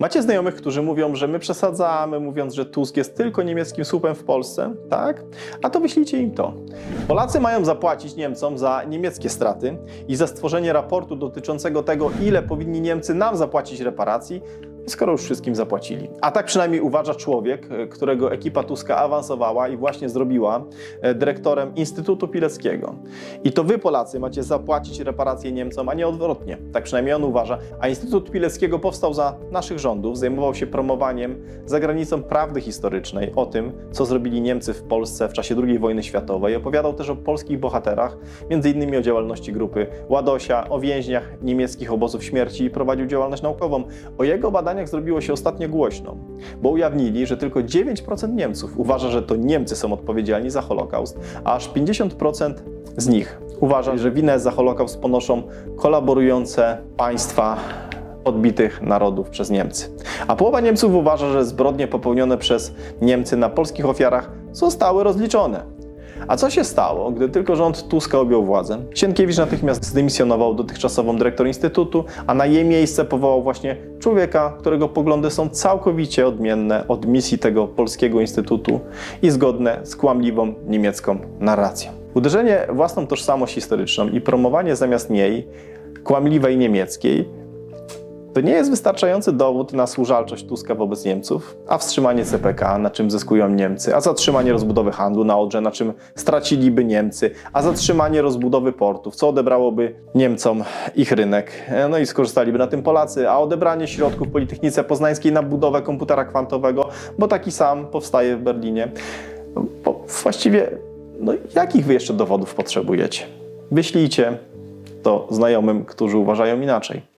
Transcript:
Macie znajomych, którzy mówią, że my przesadzamy, mówiąc, że Tusk jest tylko niemieckim słupem w Polsce, tak? A to wyślijcie im to. Polacy mają zapłacić Niemcom za niemieckie straty i za stworzenie raportu dotyczącego tego, ile powinni Niemcy nam zapłacić reparacji, skoro już wszystkim zapłacili. A tak przynajmniej uważa człowiek, e, którego ekipa Tuska awansowała i właśnie zrobiła e, dyrektorem Instytutu Pileckiego. I to wy, Polacy, macie zapłacić reparacje Niemcom, a nie odwrotnie. Tak przynajmniej on uważa. A Instytut Pileckiego powstał za naszych rządów, zajmował się promowaniem za granicą prawdy historycznej o tym, co zrobili Niemcy w Polsce w czasie II wojny światowej. Opowiadał też o polskich bohaterach, innymi o działalności grupy Ładosia, o więźniach niemieckich obozów śmierci i prowadził działalność naukową. O jego badaniach zrobiło się ostatnio głośno, bo ujawnili, że tylko 9% Niemców uważa, że to Niemcy są odpowiedzialni za Holokaust, a aż 50% z nich uważa, że winę za Holokaust ponoszą kolaborujące państwa odbitych narodów przez Niemcy. A połowa Niemców uważa, że zbrodnie popełnione przez Niemcy na polskich ofiarach zostały rozliczone. A co się stało, gdy tylko rząd Tuska objął władzę? Sienkiewicz natychmiast zdymisjonował dotychczasową dyrektor Instytutu, a na jej miejsce powołał właśnie człowieka, którego poglądy są całkowicie odmienne od misji tego polskiego instytutu i zgodne z kłamliwą niemiecką narracją. Uderzenie własną tożsamość historyczną i promowanie zamiast niej kłamliwej niemieckiej to nie jest wystarczający dowód na służalczość Tuska wobec Niemców, a wstrzymanie CPK, na czym zyskują Niemcy, a zatrzymanie rozbudowy handlu na Odrze, na czym straciliby Niemcy, a zatrzymanie rozbudowy portów, co odebrałoby Niemcom ich rynek, no i skorzystaliby na tym Polacy, a odebranie środków Politechnice Poznańskiej na budowę komputera kwantowego, bo taki sam powstaje w Berlinie. No, bo właściwie, no jakich wy jeszcze dowodów potrzebujecie? Wyślijcie to znajomym, którzy uważają inaczej.